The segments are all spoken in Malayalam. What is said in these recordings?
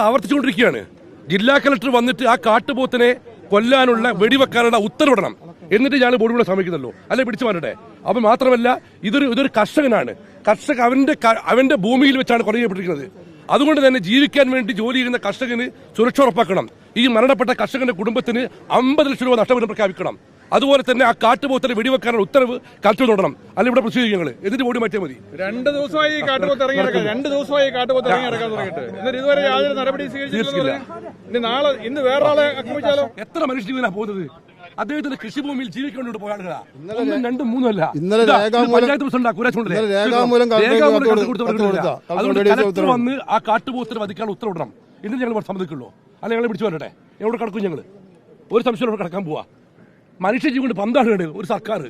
ആവർത്തിച്ചുകൊണ്ടിരിക്കുകയാണ്. ജില്ലാ കളക്ടർ വന്നിട്ട് ആ കാട്ടുപോത്തിനെ കൊല്ലാനുള്ള വെടിവെക്കാനുള്ള ഉത്തരവിടണം. എന്നിട്ട് ഞാൻ ബോഡി കൂടെ സമ്മതിക്കുന്നല്ലോ അല്ലെ പിടിച്ചു മാറട്ടെ അപ്പൊ മാത്രമല്ല ഇതൊരു ഇതൊരു കർഷകനാണ്. കർഷക അവന്റെ അവന്റെ ഭൂമിയിൽ വെച്ചാണ് കൊല അതുകൊണ്ട് തന്നെ ജീവിക്കാൻ വേണ്ടി ജോലി ചെയ്യുന്ന കർഷകന് സുരക്ഷ ഉറപ്പാക്കണം. ഈ മരണപ്പെട്ട കർഷകന്റെ കുടുംബത്തിന് അമ്പത് ലക്ഷം രൂപ നഷ്ടപരിഹാരം പ്രഖ്യാപിക്കണം. അതുപോലെ തന്നെ ആ കാട്ടുപോത്തിനെ വെടിവെക്കാനുള്ള ഉത്തരവ് കളക്ടർ തുടരണം അല്ല ഇവിടെ പ്രൊസീജിയർ ഞങ്ങൾ എന്നിട്ട് ഓടി മാറ്റിയാൽ മതി. രണ്ട് ദിവസമായി കാട്ടുപോത്ത് ഇറങ്ങി രണ്ട് ദിവസമായി കാട്ടുപോത്ത് ഇറങ്ങി തുടങ്ങിയിട്ട്. എന്നിട്ട് ഇതുവരെ യാതൊരു നടപടി സ്വീകരിച്ചിട്ടില്ല ഇനി നാളെ ഇന്ന് വേറൊരാളെ ആക്രമിച്ചാലോ? എത്ര മനുഷ്യജീവനാ പോകുന്നത്? അദ്ദേഹത്തിന്റെ കൃഷിഭൂമിയിൽ ജീവിക്കൊണ്ട് പോയ ആളുകളാ ഒന്നും രണ്ടും മൂന്നല്ല അല്ല. ഇന്നലെ പഞ്ചായത്ത്. അതുകൊണ്ട്. വന്ന് ആ കാട്ടുപോത്തിന് വധിക്കാൻ ഉത്തരവിടണം ഇന്ന് ഞങ്ങൾ സമ്മതിക്കുള്ളൂ. അല്ലെങ്കിൽ ഞങ്ങളെ പിടിച്ചു വരട്ടെ. എവിടെ കിടക്കും ഞങ്ങൾ ഒരു സംശയം ഇവിടെ കിടക്കാൻ പോവാ. മനുഷ്യജീവൻ കൊണ്ട് പന്താണ് ഒരു സർക്കാർ.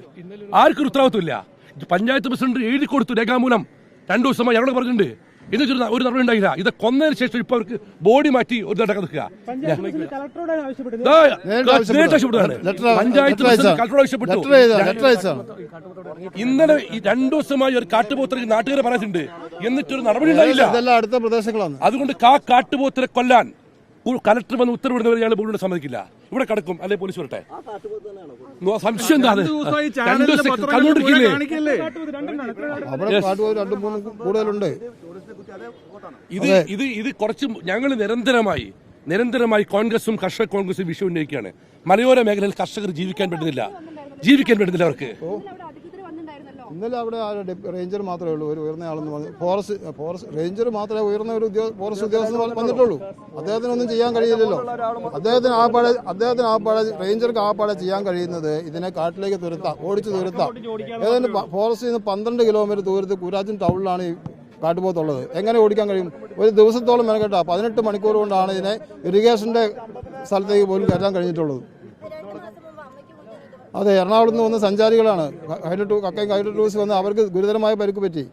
ആർക്കും ഒരു ഉത്തരവാദിത്വമില്ല. പഞ്ചായത്ത് പ്രസിഡന്റ് എഴുതി കൊടുത്തു രേഖാമൂലം. രണ്ടു ദിവസമായി ഞങ്ങളോട് പറഞ്ഞിട്ടുണ്ട്. ഇന്ന് ഒരു- നടപടി ഉണ്ടായില്ല. ഇത് കൊന്നതിന് ശേഷം ഇപ്പൊ അവർക്ക് ബോഡി മാറ്റി ഒരു നടക്കാൻ നിൽക്കുക പഞ്ചായത്ത് കളക്ടറോട് ആവശ്യപ്പെട്ടു. ഇന്നലെ ഈ രണ്ടു ദിവസമായി ഒരു കാട്ടുപോത്ര നാട്ടുകാരെ പറഞ്ഞിട്ടുണ്ട് എന്നിട്ടൊരു നടപടി ഉണ്ടായില്ല. അടുത്ത പ്രദേശങ്ങളാണ്. അതുകൊണ്ട് കാ കാട്ടുപോത്തിനെ കൊല്ലാൻ കലക്ടർ വന്ന് ഉത്തരവിടുന്നവരെ ഞങ്ങൾ ബോർഡിനെ സമ്മതിക്കില്ല. ഇവിടെ കിടക്കും. അല്ലെ പോലീസ് വരട്ടെ? നോ, സംശയം എന്താ അത്? കൂടുതലുണ്ട്. ഇത് ഇത് ഇത് കുറച്ച് ഞങ്ങൾ നിരന്തരമായി നിരന്തരമായി കോൺഗ്രസും കർഷക കോൺഗ്രസും വിഷയം ഉന്നയിക്കുകയാണ്. മലയോര മേഖലയിൽ കർഷകർ ജീവിക്കാൻ പറ്റുന്നില്ല. ജീവിക്കാൻ പറ്റുന്നില്ല അവർക്ക്. ഇന്നലെ അവിടെ റേഞ്ചർ മാത്രമേ ഉള്ളൂ. ഒരു ഉയർന്ന ആളെന്ന് പറഞ്ഞു ഫോറസ്റ്റ് ഫോറസ്റ്റ് റേഞ്ചർ മാത്രമേ ഉയർന്ന ഒരു ഫോറസ്റ്റ് ഉദ്യോഗസ്ഥൻ വന്നിട്ടുള്ളൂ. അദ്ദേഹത്തിന് ഒന്നും ചെയ്യാൻ കഴിയില്ലല്ലോ. അദ്ദേഹത്തിന് ആ പാടെ അദ്ദേഹത്തിന് ആ പാടെ റേഞ്ചർക്ക് ആ പാടെ ചെയ്യാൻ കഴിയുന്നത് ഇതിനെ കാട്ടിലേക്ക് തുരത്താം ഓടിച്ച് തുരത്താം. പ- ഫോറസ്റ്റിൽ നിന്ന് പന്ത്രണ്ട് കിലോമീറ്റർ ദൂരത്ത് കുരാജൻ ടൗണിലാണ് ഈ കാട്ടുപോത്തുള്ളത്. എങ്ങനെ ഓടിക്കാൻ കഴിയും? ഒരു ദിവസത്തോളം മെനക്കെട്ടാ. പതിനെട്ട് മണിക്കൂർ കൊണ്ടാണ് ഇതിനെ ഇറിഗേഷന്റെ സ്ഥലത്തേക്ക് പോലും കയറ്റാൻ കഴിഞ്ഞിട്ടുള്ളത്. അതെ എറണാകുളത്ത് നിന്ന് വന്ന സഞ്ചാരികളാണ്. ഹൈഡ്രോ ടൂ കക്കയും ഹൈഡ്രോ ടൂറിസ്റ്റ് വന്ന് അവർക്ക് ഗുരുതരമായ പരിക്ക് പറ്റി.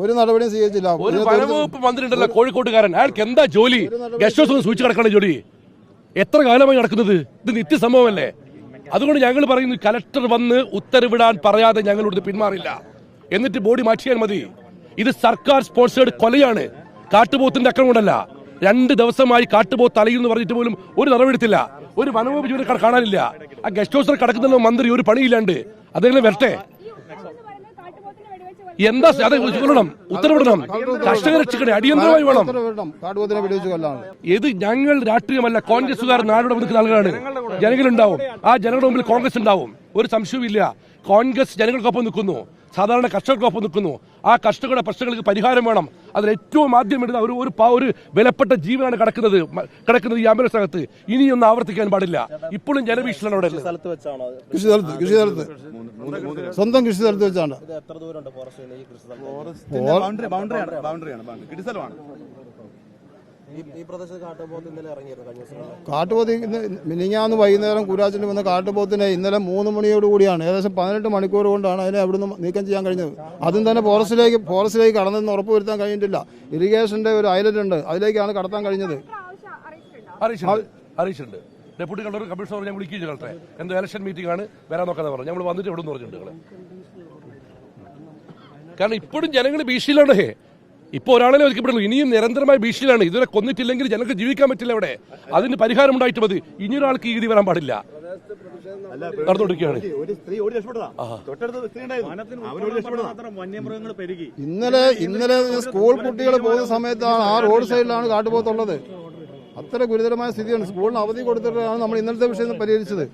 ഒരു നടപടിയും സ്വീകരിച്ചില്ല. ഒരു ഇതിനെ മന്ത്രി ഉണ്ടല്ലോ കോഴിക്കോട്ടുകാരൻ. അയാൾക്ക് എന്താ ജോലി? ഗസ്റ്റ് ഹൗസ് സൂക്ഷിച്ച് കിടക്കണ ജോലി. എത്ര കാലമായി നടക്കുന്നത്? ഇത് നിത്യസംഭവമല്ലേ? അതുകൊണ്ട് ഞങ്ങൾ പറയുന്നു കലക്ടർ വന്ന് ഉത്തരവിടാൻ പറയാതെ ഞങ്ങളോട് പിന്മാറില്ല. എന്നിട്ട് ബോഡി മാറ്റിയാൽ മതി. ഇത് സർക്കാർ സ്പോൺസേഡ് കൊലയാണ്. കാട്ടുപോത്തിന്റെ അക്രമം കൊണ്ടല്ല രണ്ട് ദിവസമായി കാട്ടുപോത്ത് എന്ന് പറഞ്ഞിട്ട് പോലും ഒരു നടപടിയെടുത്തില്ല. ഒരു വനവകുപ്പ് ജോലി കാണാനില്ല. ആ ഗസ്റ്റ് ഹൗസിൽ കിടക്കുന്ന മന്ത്രി ഒരു പണിയില്ലാണ്ട് അതെങ്കിലും വരട്ടെ. എന്താ അത് ഉത്തരവിടണം ഉത്തരവിടണം. കർഷക രക്ഷിക്കണേ. അടിയന്തരമായി വേണം. കൊല്ലാണ്. ഇത് ഞങ്ങൾ രാഷ്ട്രീയമല്ല കോൺഗ്രസുകാർ നാടോടെ നിൽക്കുന്ന ആളുകളാണ്. ജനങ്ങളുണ്ടാവും. ആ ജനങ്ങളുടെ മുമ്പിൽ കോൺഗ്രസ് ഉണ്ടാവും. ഒരു സംശയവുമില്ല. കോൺഗ്രസ് ജനങ്ങൾക്കൊപ്പം നിൽക്കുന്നു. സാധാരണ കർഷകർക്കൊപ്പം നിൽക്കുന്നു. ആ കർഷകരുടെ പ്രശ്നങ്ങൾക്ക് പരിഹാരം വേണം. അതിൽ ഏറ്റവും ആദ്യം വേണ്ടത് ഒരു ഒരു പാ- ഒരു വിലപ്പെട്ട ജീവനാണ് കിടക്കുന്നത്. കിടക്കുന്നത് ഈ ആംബുലൻസ് അകത്ത്. ഇനിയൊന്നും ആവർത്തിക്കാൻ പാടില്ല. ഇപ്പോഴും ജനവീക്ഷണം അവിടെ ഉള്ളത്. കൃഷി സ്ഥലത്ത് കൃഷി സ്ഥലത്ത് സ്വന്തം കൃഷി സ്ഥലത്ത് വെച്ചാണ് ബൗണ്ടറിയാണ് കാട്ടുപോത്ത് ഇന്നലെ ഇറങ്ങിയിരുന്നു കഴിഞ്ഞ ദിവസം. കാട്ടുപോത്ത് ഇന്ന് മിനിങ്ങാന്ന് വൈകുന്നേരം കുരാച്ചിൽ വന്ന കാട്ടുപോത്തിനെ ഇന്നലെ മൂന്ന് മണിയോട് കൂടിയാണ്. ഏകദേശം പതിനെട്ട് മണിക്കൂർ കൊണ്ടാണ് അതിനെ അവിടുന്ന് നീക്കം ചെയ്യാൻ കഴിഞ്ഞത്. അതും തന്നെ ഫോറസ്റ്റിലേക്ക് ഫോറസ്റ്റിലേക്ക് കടന്നെന്ന് ഉറപ്പുവരുത്താൻ കഴിഞ്ഞിട്ടില്ല. ഇറിഗേഷന്റെ ഒരു ഐലറ്റ് ഉണ്ട്. അതിലേക്കാണ് കടത്താൻ കഴിഞ്ഞത്. അറിയിച്ചിട്ടുണ്ടോ. ഡെപ്യൂട്ടി കളക്ടർ കമ്മീഷണർ ഞാൻ വിളിക്കുകയും കളക്ടറെ. എന്തോ ഇലക്ഷൻ മീറ്റിംഗ് ആണ്. വരാൻ നോക്കാതെ പറഞ്ഞു. നമ്മൾ വന്നിട്ട് ഇവിടെ നിന്ന് പറഞ്ഞിട്ടുണ്ട്. കാരണം ഇപ്പോഴും ജനങ്ങൾ ഭീഷണിയിലാണ്. ഇപ്പോൾ ഒരാളെ ഒതുക്കപ്പെടുന്നു ഇനിയും നിരന്തരമായ ഭീഷണിയാണ് ഇതുവരെ കൊന്നിട്ടില്ലെങ്കിൽ ജനങ്ങൾക്ക് ജീവിക്കാൻ പറ്റില്ല അവിടെ അതിന് പരിഹാരം ഉണ്ടായിട്ട് മതി ഇനിയൊരാൾക്ക് ഈ വരാൻ പാടില്ല ഇന്നലെ ഇന്നലെ സ്കൂൾ കുട്ടികൾ പോകുന്ന സമയത്താണ് ആ റോഡ് സൈഡിലാണ് കാട്ടുപോത്തുള്ളത് അത്ര ഗുരുതരമായ സ്ഥിതിയാണ് സ്കൂളിന് അവധി കൊടുത്തിട്ടാണ് നമ്മൾ ഇന്നലത്തെ വിഷയം പരിഹരിച്ചത്